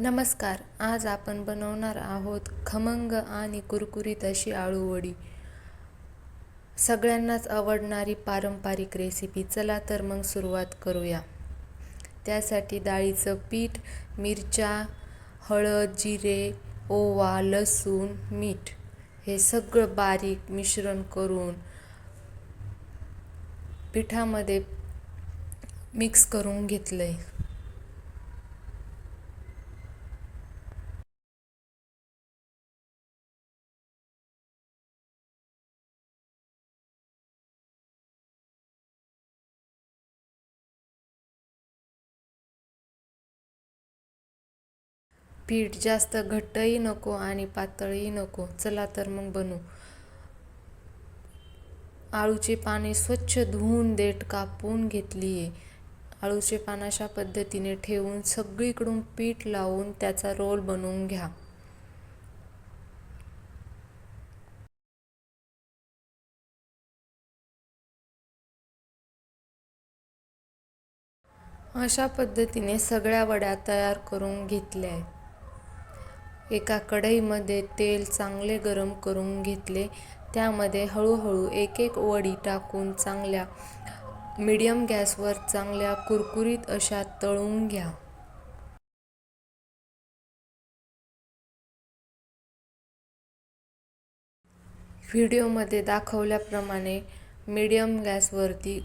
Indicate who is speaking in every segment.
Speaker 1: नमस्कार आज आपण बनवणार आहोत खमंग आणि कुरकुरीत अशी आळूवडी सगळ्यांनाच आवडणारी पारंपरिक रेसिपी चला तर मग सुरुवात करूया. त्यासाठी डाळीचं पीठ मिरच्या हळद जिरे ओवा लसूण मीठ हे सगळं बारीक मिश्रण करून पिठामध्ये मिक्स करून घेतलं आहे पीठ जास्त घट्टही नको आणि पातळही नको. चला तर मग बनवू आळूचे पाने स्वच्छ धुवून देठ कापून घेतली आहे आळूचे पान अशा पद्धतीने ठेवून सगळीकडून पीठ लावून त्याचा रोल बनवून घ्या. अशा पद्धतीने सगळ्या वड्या तयार करून घेतल्या एका कढईमध्ये तेल चांगले गरम करून घेतले. त्यामध्ये हळूहळू एक एक वडी टाकून चांगल्या मीडियम गॅसवर चांगल्या कुरकुरीत अशा तळून घ्या. व्हिडिओमध्ये दाखवल्याप्रमाणे मीडियम गॅसवरती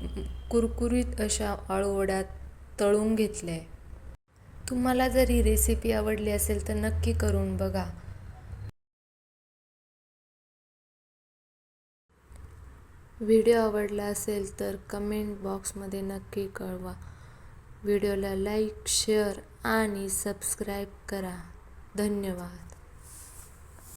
Speaker 1: कुरकुरीत अशा आळूवड्या तळून घेतल्या. तुम्हाला जर ही रेसिपी आवडली असेल तर नक्की करून बघा. व्हिडिओ आवडला असेल तर कमेंट बॉक्समध्ये नक्की कळवा. व्हिडिओला लाईक शेअर आणि सबस्क्राईब करा. धन्यवाद.